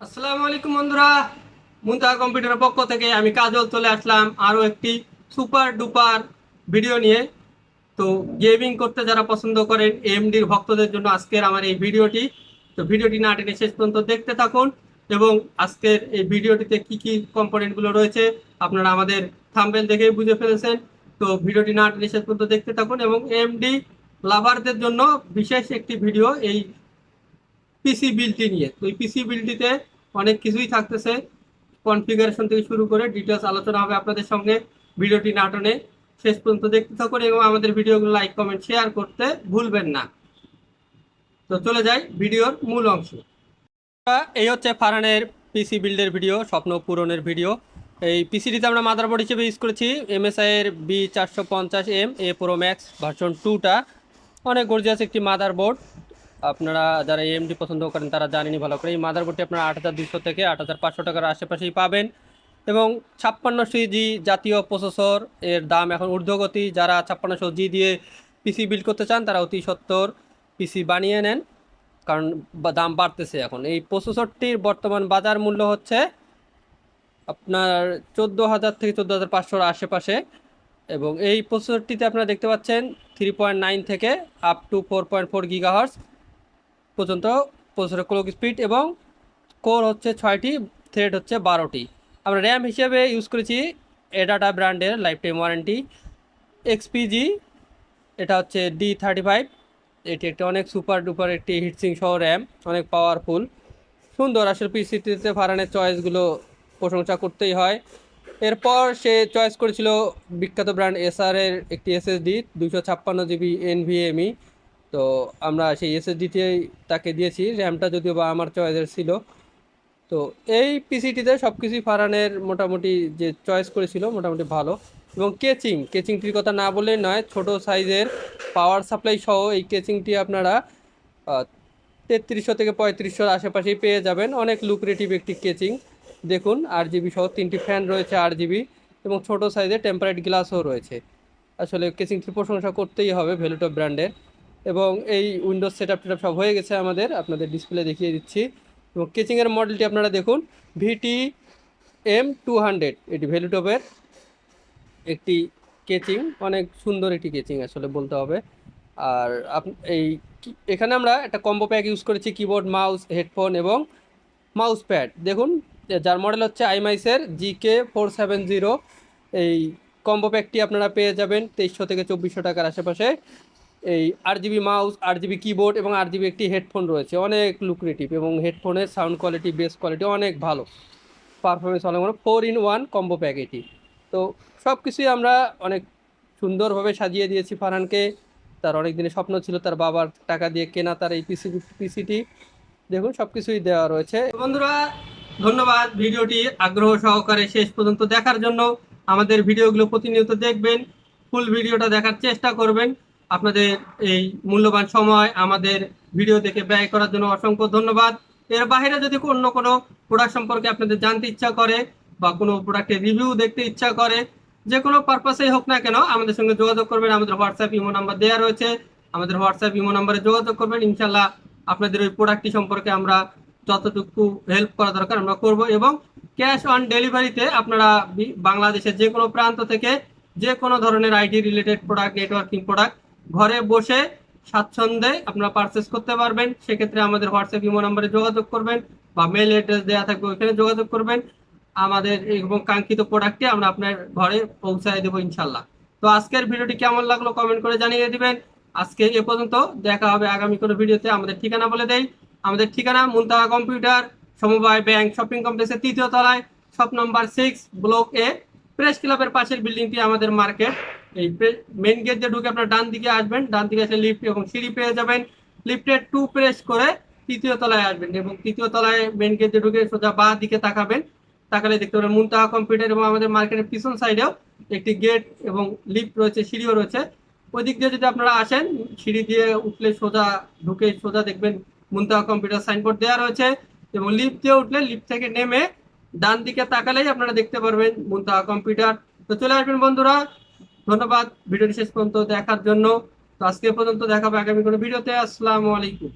আসসালামু আলাইকুম বন্ধুরা। মুন্তাহা কম্পিউটারের পক্ষ থেকে আমি কাজল চলে আসলাম আরও একটি সুপার ডুপার ভিডিও নিয়ে। তো গেমিং করতে যারা পছন্দ করেন, এমডির ভক্তদের জন্য আজকের আমার এই ভিডিওটি। তো ভিডিওটি না টেনে শেষ পর্যন্ত দেখতে থাকুন এবং আজকের এই ভিডিওটিতে কি কি কম্পোনেন্টগুলো রয়েছে আপনারা আমাদের থাম্বেল দেখে বুঝে ফেলেছেন। তো ভিডিওটি না টেনে শেষ পর্যন্ত দেখতে থাকুন এবং এমডি লাভারদের জন্য বিশেষ একটি ভিডিও এই পিসি বিলটি নিয়ে তো এই পিসি বিলটিতে অনেক কিছুই থাকতেছে। কনফিগারেশন থেকে শুরু করে ডিটেলস আলোচনা হবে আপনাদের সঙ্গে ভিডিওটি নাটনে শেষ পর্যন্ত দেখতে থাকুন এবং আমাদের ভিডিওগুলো লাইক কমেন্ট শেয়ার করতে ভুলবেন না। তো চলে যাই ভিডিওর মূল অংশ। এই হচ্ছে ফারানের পিসি বিল্ডের ভিডিও স্বপ্ন পূরণের ভিডিও এই পিসিটিতে আমরা মাদারবোর্ড হিসেবে ইউজ করেছি এমএসআই এর বি চারশো পঞ্চাশ M A pro max version টুটা অনেক গর্জিয়াস একটি মাদারবোর্ড আপনারা যারা এমডি পছন্দ করেন, তারা জানেনই ভালো করে। এই মাদারবোর্ডটি আপনারা আট হাজার দুশো থেকে আট হাজার পাঁচশো টাকার আশেপাশেই পাবেন। এবং ছাপ্পান্নশো জি জাতীয় প্রসেসর এর দাম এখন ঊর্ধ্বগতি। যারা ছাপ্পান্নশো জি দিয়ে পিসি বিল্ড করতে চান, তারা অতি সত্তর পিসি বানিয়ে নেন, কারণ দাম বাড়তেছে এখন। এই প্রসেসরটির বর্তমান বাজার মূল্য হচ্ছে আপনার চোদ্দ হাজার থেকে চোদ্দ হাজার পাঁচশোর আশেপাশে। এবং এই প্রসেসরটিতে আপনারা দেখতে পাচ্ছেন থ্রি পয়েন্ট নাইন থেকে up to four point four gigahertz পর্যন্ত প্রসেসরের ক্লক স্পিড এবং কোর হচ্ছে ছয়টি থ্রেড হচ্ছে বারোটি। আমরা র্যাম হিসেবে ইউজ করেছি এডাটা ব্র্যান্ডের লাইফ টাইম ওয়ারেন্টি এক্সপিজি এটা হচ্ছে ডি থার্টি ফাইভ এটি একটি অনেক সুপার ডুপার একটি হিটসিং সহ র্যাম অনেক পাওয়ারফুল সুন্দর, আসলে পিসিটিতে ফারানের চয়েসগুলো প্রশংসা করতেই হয়। এরপর সে চয়েস করেছিল বিখ্যাত ব্র্যান্ড এসআর এর একটি এসএসডি দুশো ছাপ্পান্ন জিবি এনভিএমই তো আমরা সেই এসএসডিতেই তাকে দিয়েছি র্যামটা যদিও বা আমার চয়েসের ছিল। তো এই পিসিটিতে সব কিছুই ফারানের মোটামুটি যে চয়েস করেছিল মোটামুটি ভালো। এবং কেচিং কেচিংটির কথা না বললেই নয়, ছোট সাইজের পাওয়ার সাপ্লাই সহ এই কেচিংটি আপনারা তেত্রিশশো থেকে পঁয়ত্রিশশোর আশেপাশেই পেয়ে যাবেন। অনেক লুক্রেটিভ একটি কেচিং দেখুন আর জিবি সহ তিনটি ফ্যান রয়েছে আর জিবি এবং ছোট সাইজের টেম্পারেট গ্লাসও রয়েছে। আসলে কেচিংটির প্রশংসা করতেই হবে ভ্যালুটো ব্র্যান্ডের এবং এই উইন্ডোজ সেট আপ সব হয়ে গেছে আমাদের। আপনাদের ডিসপ্লে দেখিয়ে দিচ্ছি। এবং কেচিংয়ের মডেলটি আপনারা দেখুন। ভিটি এম টু হান্ড্রেড এটি ভ্যালুটপের একটি কেচিং অনেক সুন্দর একটি কেচিং আসলে বলতে হবে। আর এই এখানে আমরা একটা কম্বো প্যাক ইউজ করেছি কিবোর্ড মাউস হেডফোন এবং মাউস প্যাড দেখুন, যার মডেল হচ্ছে আইমাইসের G K four seven zero এই কম্বো প্যাকটি আপনারা পেয়ে যাবেন তেইশশো থেকে চব্বিশশো টাকার আশেপাশে। এই RGB mouse RGB keyboard এবং আর জিবি একটি হেডফোন রয়েছে। অনেক লুক্রেটিভ এবং হেডফোনের সাউন্ড কোয়ালিটি বেস কোয়ালিটি অনেক ভালো। পারফরমেন্স অনেক ভালো four in one combo pack এটি তো সব কিছুই আমরা অনেক সুন্দরভাবে সাজিয়ে দিয়েছি ফারহানকে। তার অনেক দিনের স্বপ্ন ছিল তার বাবার টাকা দিয়ে কেনা তার এই পিসি পিসিটি দেখুন সব কিছুই দেওয়া রয়েছে। বন্ধুরা, ধন্যবাদ ভিডিওটি আগ্রহ সহকারে শেষ পর্যন্ত দেখার জন্য। আমাদের ভিডিওগুলো প্রতিনিয়ত দেখবেন, ফুল ভিডিওটা দেখার চেষ্টা করবেন। আপনাদের এই মূল্যবান সময় আমাদের ভিডিও দেখে ব্যয় করার জন্য অসংখ্য ধন্যবাদ। এর বাইরে যদি অন্য কোনো প্রোডাক্ট সম্পর্কে আপনাদের জানতে ইচ্ছা করে বা কোনো প্রোডাক্টের রিভিউ দেখতে ইচ্ছা করে, যে কোনো পারপাসেই হোক না কেন, আমাদের সঙ্গে যোগাযোগ করবেন। আমাদের হোয়াটসঅ্যাপ ইমো নাম্বার দেওয়া রয়েছে। আমাদের হোয়াটসঅ্যাপ ইমো নাম্বারে যোগাযোগ করবেন। ইনশাল্লাহ আপনাদের ওই প্রোডাক্টটি সম্পর্কে আমরা যতটুকু হেল্প করা দরকার আমরা করব এবং ক্যাশ অন ডেলিভারিতে আপনারা বাংলাদেশের যে কোনো প্রান্ত থেকে যে কোনো ধরনের IT related product networking product ঘরে বসে স্বাচ্ছন্দ্যে আপনারা পারচেস করতে পারবেন। সেক্ষেত্রে আমাদের হোয়াটসঅ্যাপ ইমো নাম্বারে যোগাযোগ করবেন বা মেল অ্যাড্রেস দেওয়া থাকবে ওইখানে যোগাযোগ করবেন। আমাদের এবং কাঙ্ক্ষিত প্রোডাক্টটি আমরা আপনার ঘরে পৌঁছায় দেবো ইনশাল্লাহ তো আজকের ভিডিওটি কেমন লাগল কমেন্ট করে জানিয়ে দিবেন। আজকে এ পর্যন্ত দেখা হবে আগামী কোনো ভিডিওতে। আমাদের ঠিকানা বলে দেই। আমাদের ঠিকানা মুনতাহা কম্পিউটার, সমবায় ব্যাংক, শপিং কমপ্লেক্সের তৃতীয় তলায়, shop number six block A press ক্লাবের পাশের বিল্ডিংটি আমাদের মার্কেট এই মেন গেট দিয়ে ঢুকে আপনার ডান দিকে আসবেন, ডান দিকে আসলে লিফট এবং সিঁড়ি পেয়ে যাবেন। লিফটের টু প্রেস করে তৃতীয় তলায় আসবেন এবং তৃতীয় তলায় মেন গেট দিয়ে ঢুকে সোজা বা দিকে তাকাবেন। তাকালে দেখতে পাবেন মুনতাহা কম্পিউটার এবং আমাদের মার্কেটের পিছন সাইডেও একটি গেট এবং লিফট রয়েছে, সিঁড়িও রয়েছে। ওই দিক দিয়ে যদি আপনারা আসেন, সিঁড়ি দিয়ে উঠলে সোজা ঢুকে সোজা দেখবেন মুনতাহা কম্পিউটার সাইনবোর্ড দেওয়া রয়েছে এবং লিফট দিয়ে উঠলে লিফট থেকে নেমে ডান দিকে তাকালেই আপনারা দেখতে পারবেন মুনতাহা কম্পিউটার তো চলে আসবেন বন্ধুরা ধন্যবাদ। ভিডিওটি শেষ পর্যন্ত দেখার জন্য। তো আজকে পর্যন্ত দেখাবো আগামী কোনো ভিডিওতে। আসসালামু আলাইকুম।